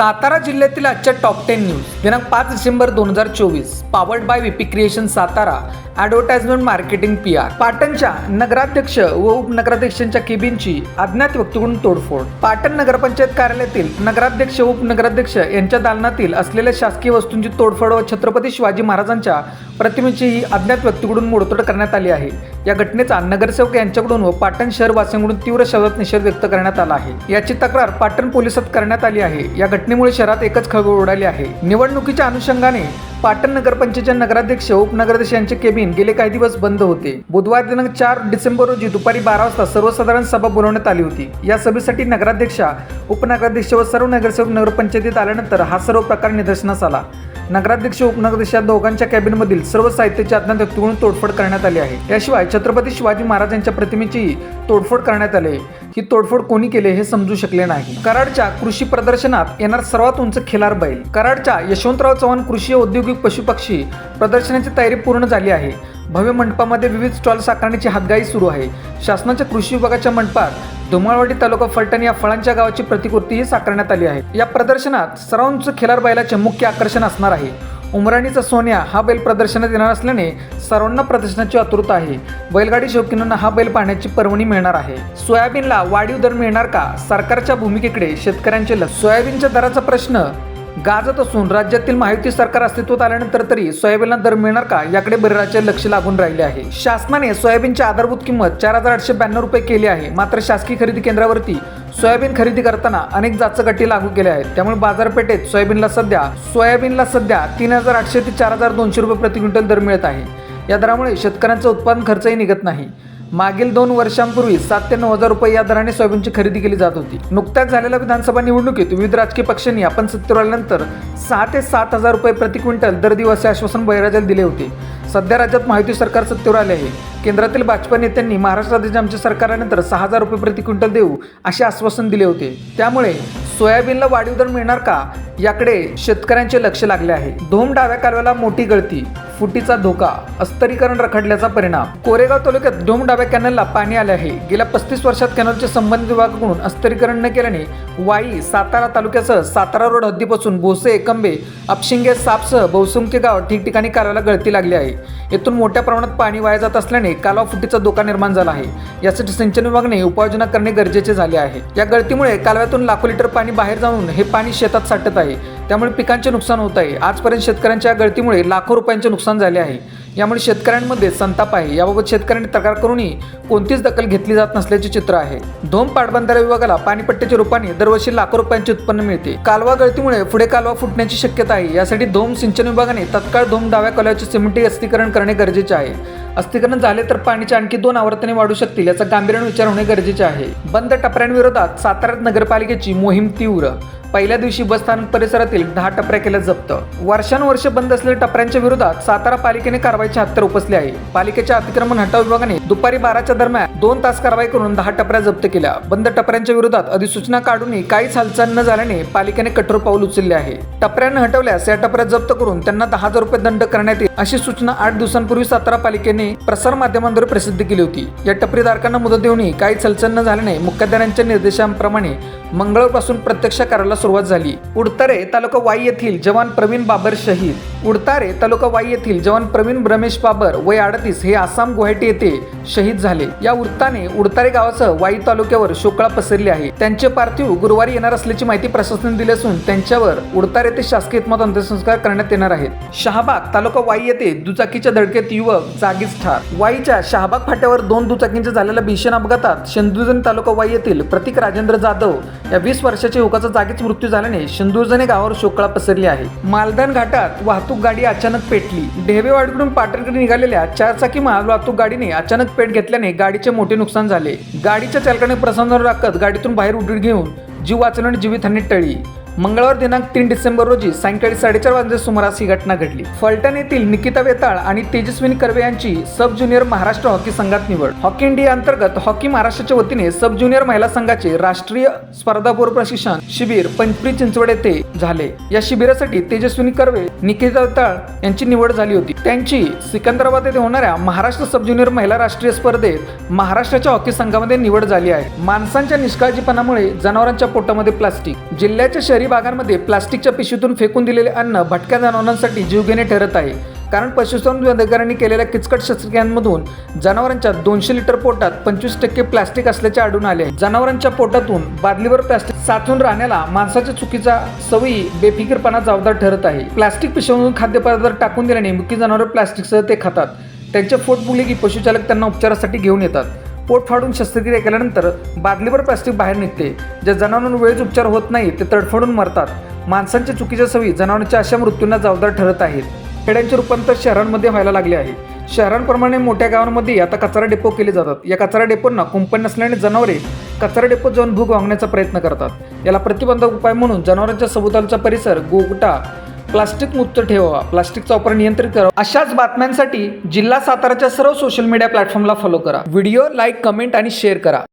सातारा जिल्ह्यातील आजच्या top ten news दिनांक पाच डिसेंबर दोन हजार चोवीस powered by VP Creation Satara advertisement marketing P R पाटणच्या नगराध्यक्ष व उपनगराध्यक्षांच्या केबिनची अज्ञात व्यक्तीकडून तोडफोड. पाटण नगरपंचायत कार्यालयातील नगराध्यक्ष व उपनगराध्यक्ष यांच्या दालनातील असलेल्या शासकीय वस्तूंची तोडफोड व छत्रपती शिवाजी महाराजांच्या प्रतिमेची ही अज्ञात व्यक्तीकडून मोडतोड करण्यात आली आहे. या घटनेचा नगरसेवक यांच्याकडून व पाटण शहरवासियांकडून तीव्र शब्दात निषेध व्यक्त करण्यात आला आहे. याची तक्रार पाटण पोलिसात करण्यात आली आहे. या घटनेमुळे शहरात एकच खळबळ उडाली आहे. निवडणुकीच्या अनुषंगाने पाटण नगरपंचायतच्या नगराध्यक्ष उपनगराध्यक्ष यांचे केबिन गेले काही दिवस बंद होते. बुधवार दिनांक चार डिसेंबर रोजी दुपारी बारा वाजता सर्वसाधारण सभा बोलवण्यात आली होती. या सभेसाठी नगराध्यक्षा उपनगराध्यक्ष व सर्व नगरसेवक नगरपंचायतीत आल्यानंतर हा सर्व प्रकार निदर्शनास आला. नगराध्यक्ष उपनगराध्यक्ष या दोघांच्या कॅबिनमधील सर्व साहित्याची अज्ञात व्यक्तीकडून तोडफोड करण्यात आली आहे. याशिवाय छत्रपती शिवाजी महाराज यांच्या प्रतिमेचीही तोडफोड करण्यात आली ही तोडफोड कोणी केले हे समजू शकले नाही. कराडच्या कृषी प्रदर्शनात येणार सर्वात उंच खिलार बैल. कराडच्या यशवंतराव चव्हाण कृषी औद्योगिक पशुपक्षी प्रदर्शनाची तयारी पूर्ण झाली आहे. भव्य मंडपामध्ये विविध स्टॉल साकारण्याची हातगाई सुरू आहे. शासनाच्या कृषी विभागाच्या मंडपात धुमाळवाडी तालुका फलटण या फळांच्या गावाची प्रतिकृतीही साकारण्यात आली आहे. या प्रदर्शनात सर्वांच खिलार बैलाचे मुख्य आकर्षण असणार आहे. उमराणीचा सोन्या हा बैल प्रदर्शनात येणार असल्याने सर्वांना प्रदर्शनाची आतुरता आहे. बैलगाडी शौकीनांना हा बैल पाहण्याची पर्वणी मिळणार आहे. सोयाबीनला वाढीव दर मिळणार का? सरकारच्या भूमिकेकडे शेतकऱ्यांचे लक्ष. सोयाबीनच्या दराचा प्रश्न गाजत असून राज्यातील महायुती सरकार अस्तित्वात आल्यानंतर तरी सोयाबीनला दर मिळणार का? याकडे बरेचसे लक्ष लागून राहिले आहे. शासनाने सोयाबीनची आधारभूत किंमत चार हजार आठशे ब्याण्णव रुपये केली आहे. मात्र शासकीय खरेदी केंद्रावरती सोयाबीन खरेदी करताना अनेक जाचक लागू केल्या आहेत. त्यामुळे बाजारपेठेत सोयाबीनला सध्या सोयाबीनला सध्या तीन हजार आठशे ते चार हजार दोनशे रुपये प्रति क्विंटल दर मिळत आहे. या दरामुळे शेतकऱ्यांचा उत्पादन खर्चही निघत नाही. मागील दोन वर्षांपूर्वी सात ते नऊ हजार रुपये या दराने सोयाबीनची खरेदी केली जात होती. नुकत्याच झालेल्या विधानसभा निवडणुकीत विविध राजकीय पक्षांनी आपण सत्तेवर आल्यानंतर सहा ते सात हजार रुपये प्रति क्विंटल दर दिवस आश्वासन बळीराजाला दिले होते. सध्या राज्यात महायुती सरकार सत्तेवर आले आहे. केंद्रातील भाजपा नेत्यांनी महाराष्ट्र राज्याचे आमच्या सरकार आल्यानंतर सहा हजार रुपये प्रति क्विंटल देऊ असे आश्वासन दिले होते. त्यामुळे सोयाबीनला वाढीव दर मिळणार का? याकडे शेतकऱ्यांचे लक्ष लागले आहे. धोम डाव्या कालव्याला मोठी गळती फुटीचा धोका अस्तरीकरण रखडल्याचा परिणाम. कोरेगाव तालुक्यात धोम डाव्या कॅनलला पाणी आले आहे. गेल्या पस्तीस वर्षात कॅनलचे संबंधित विभागाकडून अस्तरीकरण न केल्याने वाई सातारा तालुक्यासह सातारा रोड हद्दीपासून भोसे एकंबे अपशिंगे सापसह बहुसंख्य गाव ठिकठिकाणी कालव्याला गळती लागली आहे. येथून मोठ्या प्रमाणात पाणी वाया जात असल्याने कालवा फुटीचा धोका निर्माण झाला आहे. यासाठी सिंचन विभागाने उपाययोजना करणे गरजेचे झाले आहे. या गळतीमुळे कालव्यातून लाखो लिटर पाणी बाहेर जाऊन हे पाणी शेतात साठत आहे. त्यामुळे पिकांचे नुकसान होत आहे. आजपर्यंत शेतकऱ्यांच्या या गळतीमुळे लाखो रुपयांचे नुकसान झाले आहे. यामुळे शेतकऱ्यांमध्ये संताप आहे. याबाबत शेतकऱ्यांनी तक्रार करूनही कोणतीच दखल घेतली जात नसल्याचे चित्र आहे. धोम पाटबंधारा विभागाला पाणीपट्ट्याच्या रूपाने दरवर्षी लाखो रुपयांचे उत्पन्न मिळते. कालवा गळतीमुळे पुढे कालवा फुटण्याची शक्यता आहे. यासाठी धोम सिंचन विभागाने तत्काळ धोम डाव्या कालव्याचे सिमेंटी अस्तीकरण करणे गरजेचे आहे. अस्थिकरण झाले तर पाणीचे आणखी दोन आवर्तने वाढू शकतील याचा गांभीर्याने विचार होणे गरजेचे आहे. बंद टपऱ्यांविरोधात साताऱ्यात नगरपालिकेची मोहीम तीव्र. पहिल्या दिवशी बसस्थानक परिसरातील दहा टपऱ्या केल्या जप्त. वर्षानुवर्ष बंद असलेल्या टपऱ्यांच्या विरोधात सातारा पालिकेने कारवाईचे हत्यार उपसले आहे. पालिकेच्या अतिक्रमण हटाव विभागाने दुपारी बाराच्या दरम्यान दोन तास कारवाई करून दहा टपऱ्या जप्त केल्या. बंद टपऱ्यांच्या विरोधात अधिसूचना काढूनही काहीच हालचाल न झाल्याने पालिकेने कठोर पाऊल उचलले आहे. टपऱ्यांना हटवल्यास या टपऱ्या जप्त करून त्यांना दहा हजार रुपये दंड करण्यात येईल अशी सूचना आठ दिवसांपूर्वी सातारा पालिकेने प्रसार माध्यमांद्वारे प्रसिद्ध केली होती. या टपरीधारकांना मुदत देऊनही काही चलचल न झाल्याने मुख्याध्यायांच्या निर्देशांप्रमाणे मंगळवारपासून प्रत्यक्ष कार्याला सुरुवात झाली. उडतारे तालुका वाई येथील जवान प्रवीण बाबर शहीद. उडतारे तालुका वाई येथील जवान प्रवीण ब्रमेश बाबर वय अडतीस हे आसाम गुवाहाटी येथे शहीद झाले. या वृत्ताने उडतारे गावासह वाई तालुक्यावर शोकळा पसरली आहे. त्यांचे पार्थिव गुरुवारी येणार असल्याची माहिती प्रशासनाने दिली असून त्यांच्यावर उडतारे येथे शासकीय इतमात अंत्यसंस्कार करण्यात येणार आहेत. शहाबाग तालुका वाई येथे दुचाकीच्या धडकेत युवक जागीच ठार वाईच्या शहाबाग फाट्यावर दोन दुचाकींच्या झालेल्या भीषण अपघातात शेंदुर्जन तालुका वाई येथील प्रतीक राजेंद्र जाधव या वीस वर्षाच्या युवकाचा जागीच मृत्यू झाल्याने शेंदुर्जने गावावर शोकळा पसरली आहे. मालदान घाटात वाहतूक गाडी अचानक पेटली. ढेबेवाडीकडून पाटणकडे निघालेल्या चारचाकी माल वाहतूक गाडीने अचानक पेट घेतल्याने गाडीचे मोठे नुकसान झाले. गाडीच्या चालकाने प्रसंगावर राखत गाडीतून बाहेर उडी घेऊन जीव वाचवण्याने जीवितहानी टळली. मंगळवार दिनांक तीन डिसेंबर रोजी सायंकाळी साडेचार वाजता सुमारास ही घटना घडली. फलटण येथील निकिता वेताळ आणि तेजस्विनी कर्वे यांची सब ज्युनियर महाराष्ट्र हॉकी संघात निवड. हॉकी इंडिया अंतर्गत हॉकी महाराष्ट्राच्या वतीने सब ज्युनियर महिला संघाचे राष्ट्रीय स्पर्धापूर्व प्रशिक्षण शिबिर पंचपरी चिंचवड येथे झाले. या शिबिरासाठी तेजस्विनी कर्वे निकिता वेताळ यांची निवड झाली होती. त्यांची सिकंदराबाद येथे होणाऱ्या महाराष्ट्र सब ज्युनियर महिला राष्ट्रीय स्पर्धेत महाराष्ट्राच्या हॉकी संघामध्ये निवड झाली आहे. माणसांच्या निष्काळजीपणामुळे जनावरांच्या पोटामध्ये प्लास्टिक. जिल्ह्याच्या शहरी भागांमध्ये प्लास्टिकच्या पिशवीतून फेकून दिलेले अन्न भटक्या जनावरांसाठी जीवघेणे ठरत आहे. कारण पशुसंवर्धन अधिकाऱ्यांनी केलेल्या किचकट शस्त्रक्रियांमधून जनावरांच्या दोनशे लिटर पोटात पंचवीस टक्के प्लास्टिक असल्याचे आढळून आले. जनावरांच्या पोटातून बादलीवर प्लास्टिक साचून राहण्याला माणसाच्या चुकीचा सवयी बेफिकीरपणा जबाबदार ठरत आहे. प्लास्टिक पिशवीमधून खाद्यपदार्थ टाकून दिल्याने मुख्य जनावर प्लास्टिकसह ते खातात. त्यांचे पोट फुगले की पशुचालक त्यांना उपचारासाठी घेऊन येतात. पोट फाडून शस्त्रक्रिया केल्यानंतर बादलीवर प्लास्टिक बाहेर निघते. ज्या जनावरांवर वेळेच उपचार होत नाही ते तडफडून मरतात. माणसांच्या चुकीच्या सवयी जनावरांच्या अशा मृत्यूंना जबाबदार ठरत आहेत. खेड्यांचे रूपांतर शहरांमध्ये व्हायला लागले आहे. शहरांप्रमाणे मोठ्या गावांमध्ये आता कचरा डेपो केले जातात. या कचरा डेपोंना कुंपण नसल्याने जनावरे कचरा डेपो जाऊन भूक वागण्याचा प्रयत्न करतात. याला प्रतिबंधक उपाय म्हणून जनावरांच्या सभोवतालचा परिसर गोगटा प्लास्टिक मुक्त ठेवावा प्लास्टिकचा वापर नियंत्रित करावा. अशाच बातम्यांसाठी जिल्हा साताराच्या सर्व सोशल मीडिया प्लॅटफॉर्मला फॉलो करा. व्हिडिओ लाईक कमेंट आणि शेअर करा.